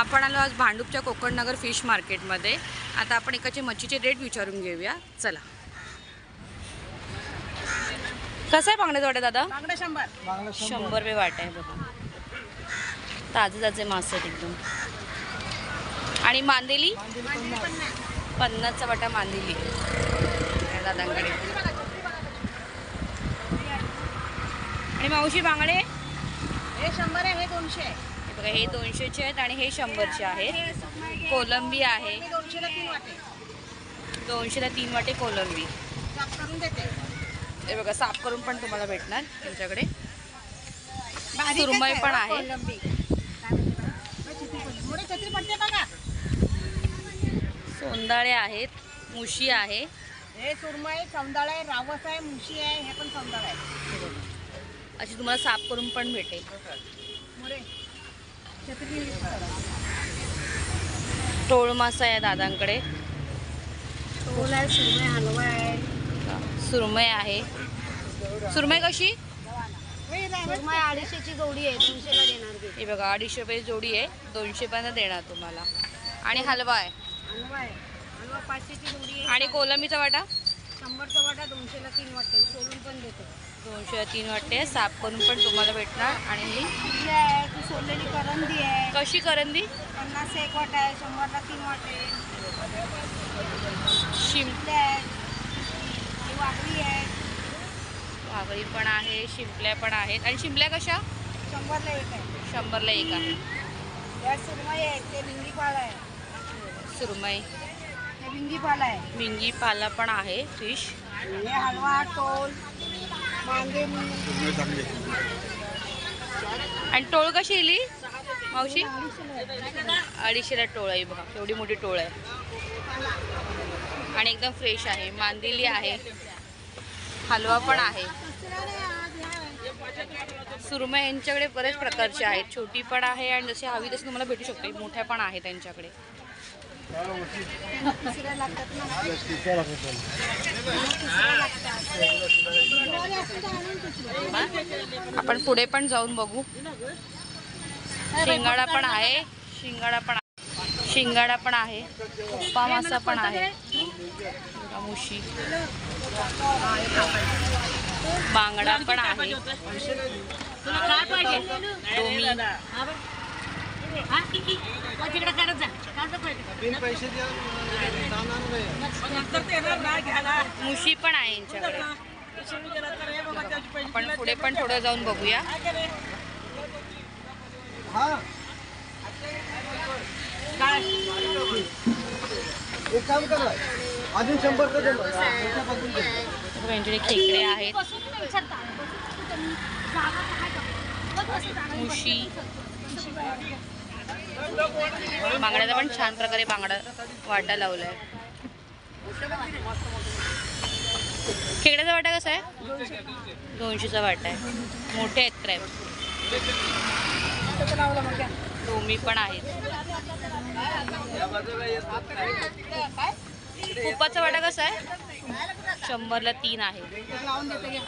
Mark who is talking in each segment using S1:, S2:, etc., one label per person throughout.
S1: आपण आलो आज भांडूपच्या कोकणनगर फिश मार्केटमध्ये. आता आपण एकाचे मच्छीचे रेट विचारून घेऊया. चला. कसं आहे बांगड्याचं वाटा दादा?
S2: बांगडा शंभर.
S1: शंभर. रुपये वाट आहे बघा. ताजे ताजे मासे आहेत एकदम. आणि मांदेली? पन्नासचा वाटा मांदेली. दादांकडे. आणि मावशी बांगडे? हे
S2: हे शंभर आहे हे दोनशे आहे.
S1: बघा हे दोनशेचे आहेत आणि हे शंभरचे आहेत. कोलंबी आहे.
S2: हे दोनशेला तीन वाटे
S1: दोनशेला तीन वाटे कोलंबी.
S2: साफ करून देते
S1: हे बघा साफ करून पण तुम्हाला भेटणार त्यांच्याकडे
S2: बारीकच
S1: सुरमई पण
S2: हो,
S1: आहे. सोंदाळे आहेत मुशी आहे.
S2: हे सुरमई सौंदाळ आहे रावस आहे मुशी आहे हे पण सौंदाळ आहे
S1: अशी तुम्हाला साफ करून पण भेटेल. टोळ मासा आहे दादांकडे.
S2: टोल आहे सुरमई हलवा आहे.
S1: सुरमई आहे. सुरमई कशी?
S2: अडीचशेची जोडी आहे दोनशेला देणार
S1: हे बघा अडीचशे रुपये जोडी आहे दोनशे पर्यंत देणार तुम्हाला. आणि हलवा आहे.
S2: हलवा आहे. हलवा पाचशेची जोडी आहे.
S1: आणि कोलंबीचा वाटा?
S2: शंभरचा वाटा दोनशेला तीन वाटते सोलून पण देते.
S1: दोनशे तीन वाटे साफ करून पण तुम्हाला भेटणार. आणि ही
S2: सोललेली करंदी आहे.
S1: कशी करंदी?
S2: पन्नास एक वाटा आहे शंभरला तीन वाटे
S1: शिम
S2: इडली आहे. ही वाकडी आहे.
S1: वाघळी पण आहे शिंपल्या पण आहेत. आणि शिंपल्या कशा?
S2: शंभरला एक आहे.
S1: शंभरला एक आहे.
S2: या सुरमई आहे ते भिंगी पाला आहे.
S1: सुरमई.
S2: हे भिंगी पाला आहे.
S1: मिंगी पाला पण आहे फिश.
S2: हलवा टोल.
S1: आणि टोळ कशी इली मावशी? अडीचशेला टोळ आहे बघा एवढी मोठी टोळ आहे. आणि एकदम फ्रेश आहे मांदिली आहे. हलवा पण आहे. सुरमई यांच्याकडे बरेच प्रकारचे आहेत. छोटी पण आहे आणि जशी हवी तशी तुम्हाला भेटू शकते. मोठ्या पण आहे त्यांच्याकडे. आपण पुढे पण जाऊन बघू. शिंगाडा पण आहे. शिंगाडा पण आहे. शिंगाडा पण आहे. उप्पा मासा पण आहे. मुशी. बांगडा पण आहे. मुशी पण आहे यांच्याकडे. आपण पुढे पण थोडं जाऊन बघूया.
S3: एक काम करा. अजून
S1: यांच्याकडे खेकडे आहेत. मुशी बांगड्याचा पण छान प्रकारे बांगडा वाटा लावलाय. खेकड्याचा वाटा कसा आहे? दोनशेचा वाटा आहे. मोठे आहेत क्रॅब डोमी पण आहेत. उपाचा वाटा कसा आहे? शंभरला तीन आहे.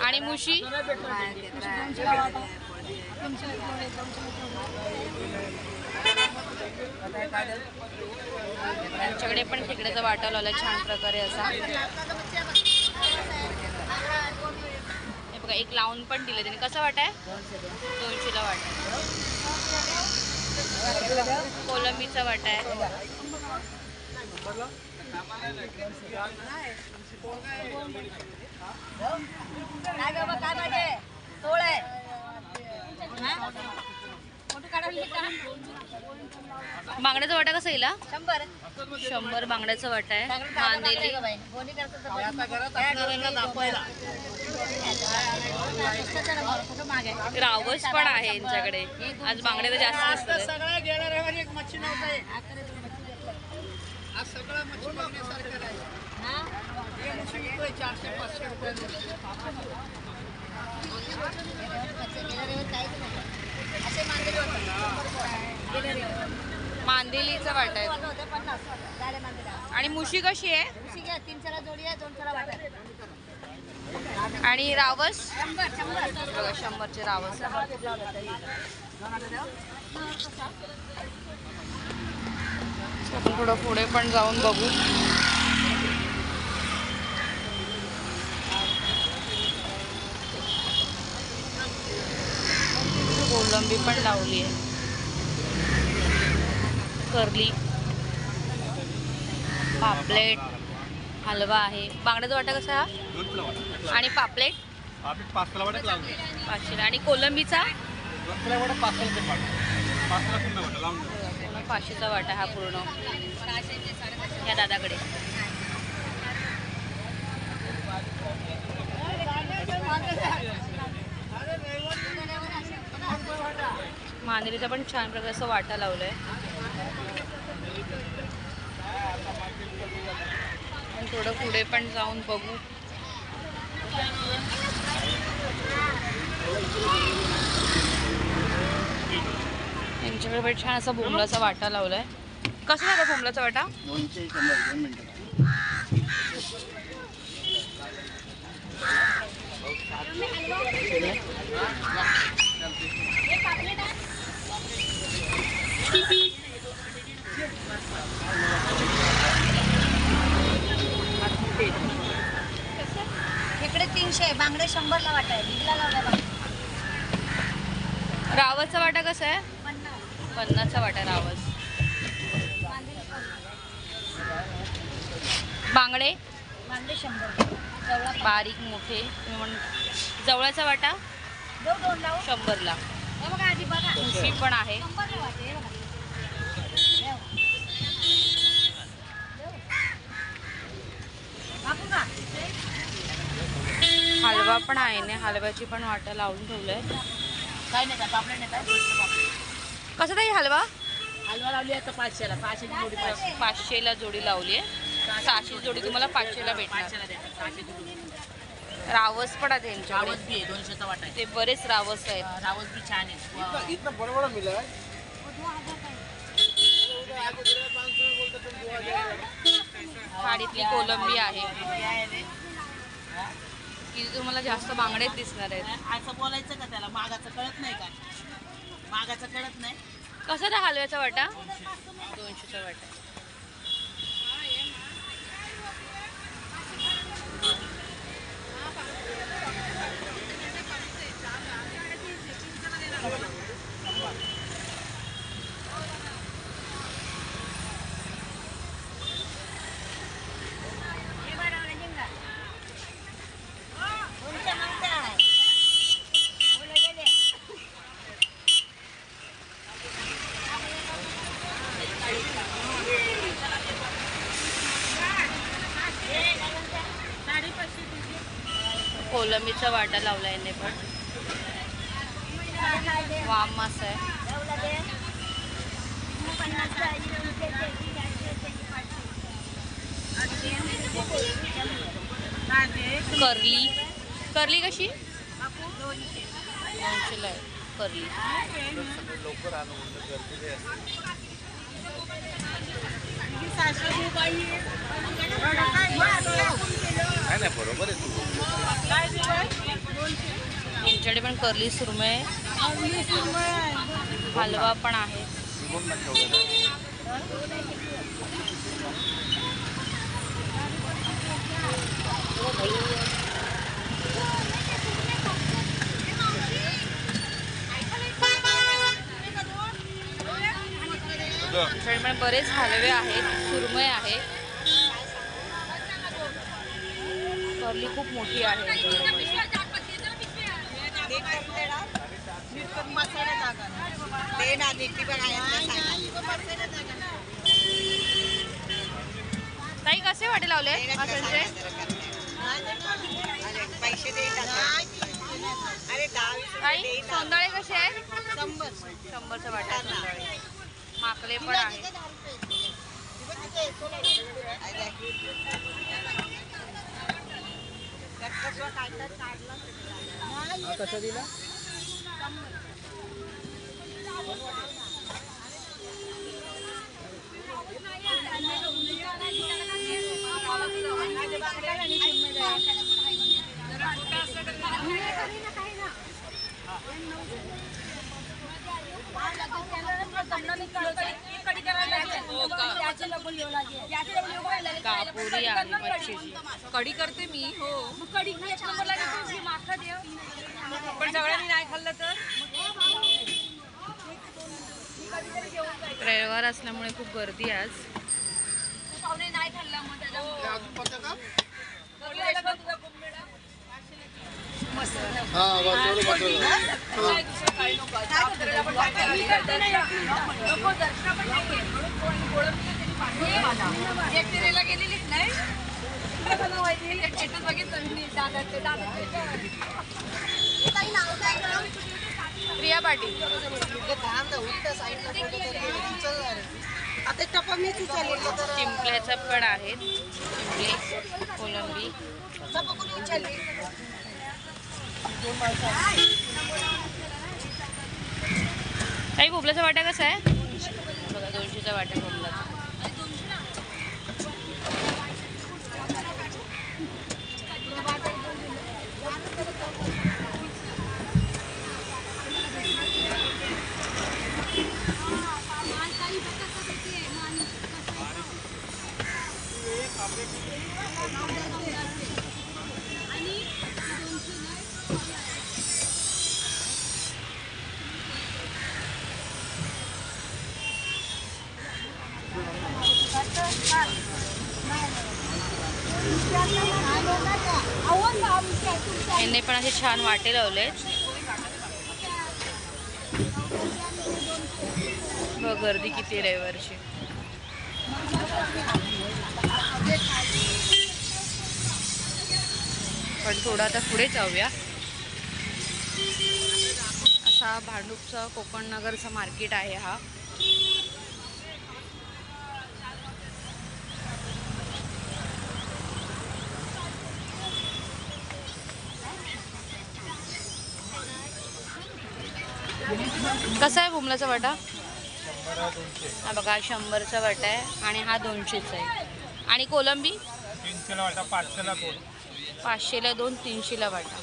S1: आणि मुशी? त्यांच्याकडे पण खेकड्याचा वाटा लावला छान प्रकारे असा हे बघा एक लावून पण दिलं त्याने. कसं वाटाय? आहे दोनशेला वाटाय. कोलंबीचा वाटाय. आहे
S2: काय बाबा काय पाहिजे? आहे. फोटो काढायला
S1: बांगड्याचा वाटा कसा येईल हा?
S2: शंभर.
S1: शंभर बांगड्याचा वाटा आहे.
S2: मागे
S1: रावस पण आहे यांच्याकडे. आज बांगड्या तर जास्त असतात
S3: सगळ्या गेल्या रविवारी एक मच्छी नव्हता आज सगळं मच्छी बघण्यासारखं आहे. हे मच्छी विकतोय चारशे पाचशे रुपये.
S1: मांदेलीचा वाटा आहे. आणि मुशी कशी आहे?
S2: तीन चला जोडी आहे दोन चला
S1: आणि रावस? बघा शंभरचे रावस. आपण थोडं पुढे पण जाऊन बघू. कोलंबी पण लावली आहे. करली. पापलेट हलवा आहे. बांगड्याचा वाटा कसा हा? आणि पापलेट? पाचशे आणि कोलंबीचा? पाचशेचा वाटा हा पूर्ण. या दादाकडे. मांदेलीचा पण छान प्रकारचा वाटा लावलाय. आणि थोडं पुढे पण जाऊन बघू. यांच्याकडे पण छान असा बोमलाचा वाटा लावलाय. कसा झाला बोमलाचा वाटा?
S4: दोनशे मिनटं
S2: इकडे तीनशे बांगडे शंभरला लावलाय बघ.
S1: रावसचा वाटा कसा आहे?
S2: पन्नास.
S1: पन्नासचा वाटा रावस
S2: बांगडे
S1: बांगडे?
S2: बांगडे शंभर. जवळा
S1: बारीक मोठे तुम्ही म्हण जवळचा वाटा?
S2: देऊ दोन लावू.
S1: शंभरला.
S2: हे बघा आधी बघा.
S1: उशी पण आहे.
S2: शंभरला वाटे हे बघा देऊ. देऊ. कापू का
S1: हलवा पण आहे ना हलव्याची पण वाटा लावून ठेवलंय.
S3: काय नाही का पापड नाही काय
S1: कसं ताई हलवा?
S3: हलवा लावली आता पाचशेला सहाशेची जोडी पाचशे.
S1: पाचशेला जोडी लावली आहे. सहाशे जोडी तुम्हाला पाचशेला भेटणार. रावस पण आहे
S3: रावस
S1: त्यांच्याकडे
S3: बी आहे दोनशेचा वाटा आहे.
S1: ते बरेच रावस आहेत.
S3: रावस बी छान आहे. वा.
S4: इथं बरोबर मिळालं.
S1: खाडीतली कोलंबी आहे. तिथे तुम्हाला जास्त बांगडेच दिसणार आहेत.
S3: असं बोलायचं का त्याला? मागाचं कळत नाही का? मागाचं कळत नाही?
S1: कसा त्या हलव्याचा वाटा? दोनशेचा वाटा. कोलंबीचा वाटा लावला याने पण. वाम मासा आहे. करली. करली कशी? दोनशेला आहे. करली.
S4: लवकर आणून असते नाही नाही बरोबर आहे तू.
S1: यांच्याकडे पण करली सुरमय हलवा पण आहे. बरेच हलवे आहेत सुरमय आहे. करली खूप मोठी आहे. ताई कसे वाटे लावले? माशांचे?
S2: पैसे दे अरे दहा वीस
S1: ताई सोंदाळे कसे आहेत शंभरचा वाटा आहे माकले पण आहे
S4: कसं दिला
S2: कढी करायला
S1: कापुरी आहे मच्छीची
S3: कढी करते मी हो कढी एक. पण सगळ्यांनी नाही खाल्लं तर
S1: रविवार असल्यामुळे खूप गर्दी आहे आज
S3: पाहुणे नाही खाल्ला मग त्याच्यामुळे एकटेरेला गेलेलीच नाही बघितलं मी, दादाचे.
S1: प्रिया पाटील.
S2: आता टपा चालेल
S1: चिंपल्याचं पण आहेत. चिंपले कोलंबी. काही भोपल्याचा वाटा कसा आहे? बघा दोनशेचा वाटा छान वाटे लावलेत. बघ गर्दी किती आहे रविवारची पण थोडं आता पुढे जाऊया. असा भांडूपचा कोकण नगरचा मार्केट आहे हा. कसा आहे बुमलाचा वाटा? हा बघा शंभरचा वाटा आहे आणि हा दोनशेचा आहे. आणि कोलंबी?
S4: तीनशेला वाटा पाचशेला दोन.
S1: पाचशेला दोन तीनशेला वाटा.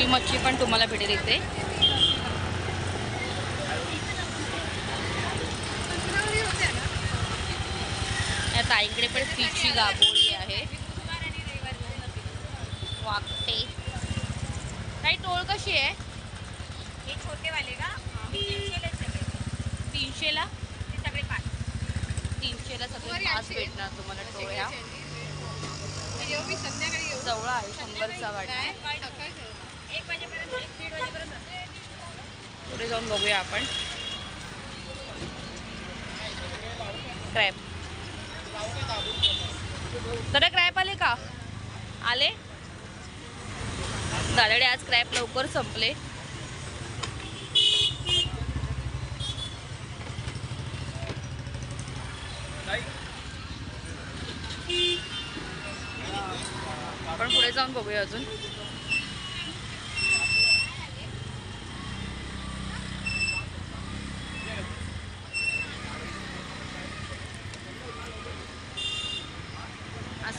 S1: सुकी मच्छी पण तुम्हाला भेटेल इथे या ताईकडे पण फिशची गाभोळी आहे. वाकटे ताई टोळ कशी आहे?
S3: हे छोटेवाले का? तीनशेला? सगळे पाच.
S1: तीनशेला सगळे पाच भेटणार तुम्हाला टोळ्या. जवळ आहे शंभरचा वाटा पुढे जाऊन बघूया आपण. क्रॅप दादा क्रॅप आले का? आले? दादाडे आज क्रॅप लवकर संपले. आपण पुढे जाऊन बघूया अजून.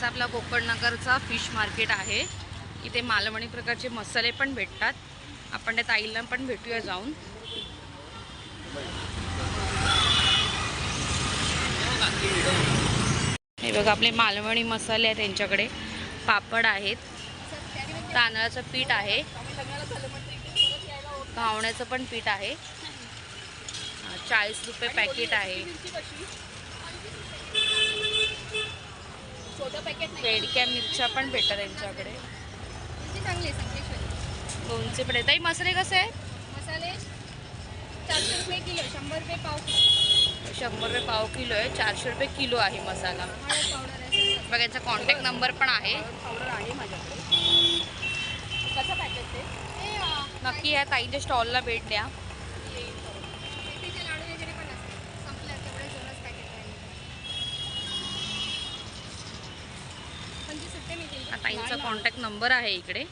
S1: असा आपला कोकणनगरचा फिश मार्केट आहे. इथे मालवणी प्रकारचे मसाले पण भेटतात. आपण त्या ताईला पण भेटूया जाऊन. हे बघा आपले मालवणी मसाले आहेत त्यांच्याकडे. पापड आहेत. तांदळाचं पीठ आहे. घावण्याचं पण पीठ आहे. चाळीस रुपये पॅकेट आहे
S3: छोटं पॅकेट
S1: रेडक्या मिरच्या पण भेटतात त्यांच्याकडे
S3: नाही चांगले आहे संकेश्वरी?
S1: लोणचे पण ताई मसाले कसे आहेत?
S3: मसाले चारशे रुपये किलो शंभर रुपये पाव किलो.
S1: शंभर रुपये पाव किलो आहे. चारशे रुपये किलो आहे मसाला. बघा यांचा कॉन्टॅक्ट नंबर पण आहे.
S3: पावडर आहे माझ्याकडे. कसं पॅकेट ते?
S1: नक्की या ताईच्या स्टॉलला भेट द्या
S3: मेथीचे लाडू वगैरे पण असतात संपलं तेवढे दोनच पॅकेट राहिले पंचवीस रुपये मिळतील
S1: हा ताईंचा कॉन्टॅक्ट नंबर आहे इकडे.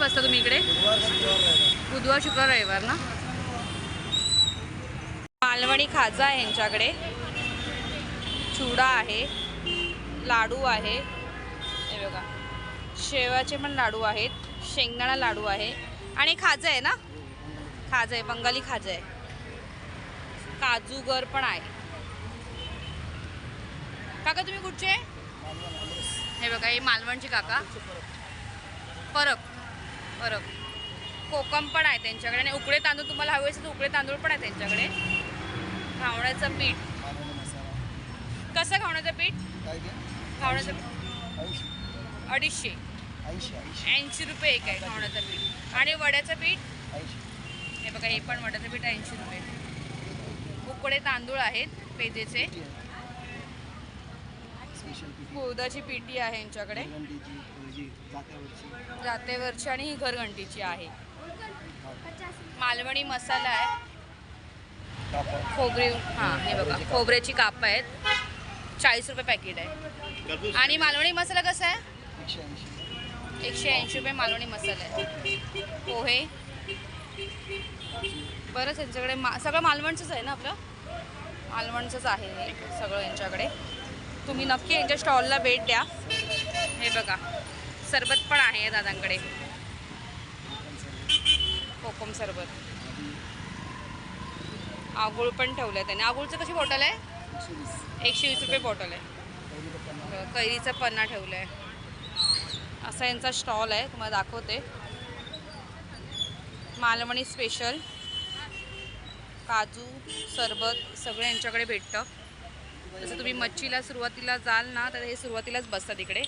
S1: बसता तुम्ही इकडे? बुधवार शुक्रवार रविवार ना? मालवणी खाजा आहे यांच्याकडे. चुडा आहे लाडू आहे. हे बघा. शेवाचे पण लाडू आहेत शेंगदाणा लाडू आहे. आणि खाजा आहे ना? खाजा आहे बंगाली खाजा आहे. काजूगर पण आहे. काका तुम्ही कुठचे? हे बघा हे मालवणचे काका. परक परक कोकम पण आहे त्यांच्याकडे. आणि उकडे तांदूळ तुम्हाला हवे असेल तर उकडे तांदूळ पण आहे त्यांच्याकडे. घावण्याचं पीठ. कसं घावण्याचं पीठ? घावण्याचं अडीचशे. ऐंशी रुपये एक आहे घावण्याचं पीठ. आणि वड्याचं पीठ? हे बघा हे पण वड्याचं पीठ ऐंशी रुपये. उकडे तांदूळ आहेत पेजेचे. कुळदाची पिठी आहे यांच्याकडे. जातेवरची आणि ही घरघंटीची आहे. मालवणी मसाला आहे. खोबरे हां हे बघा. खोबऱ्याची काप आहेत. चाळीस रुपये पॅकेट आहे. आणि मालवणी मसाला कसा आहे? एकशे ऐंशी. रुपये मालवणी मसाला आहे. पोहे. बरंच यांच्याकडे. मा सगळं मालवणचंच आहे ना आपलं? आलमंडचंच आहे हे सगळं यांच्याकडे. तुम्ही नक्की यांच्या स्टॉलला भेट द्या. हे बघा सरबत पण आहे या दादांकडे. कोकम सरबत. आगुळ पण ठेवलं आहे त्याने. आगुळचं कशी बॉटल आहे? एकशे वीस रुपये बॉटल आहे. कैरीचं पन्ना ठेवलं आहे असा यांचा स्टॉल आहे तुम्हाला दाखवते. मालवणी स्पेशल काजू सरबत सगळं यांच्याकडे भेटतं. जसं तुम्ही मच्छीला सुरुवातीला जाल ना तर हे सुरुवातीलाच बसतात इकडे.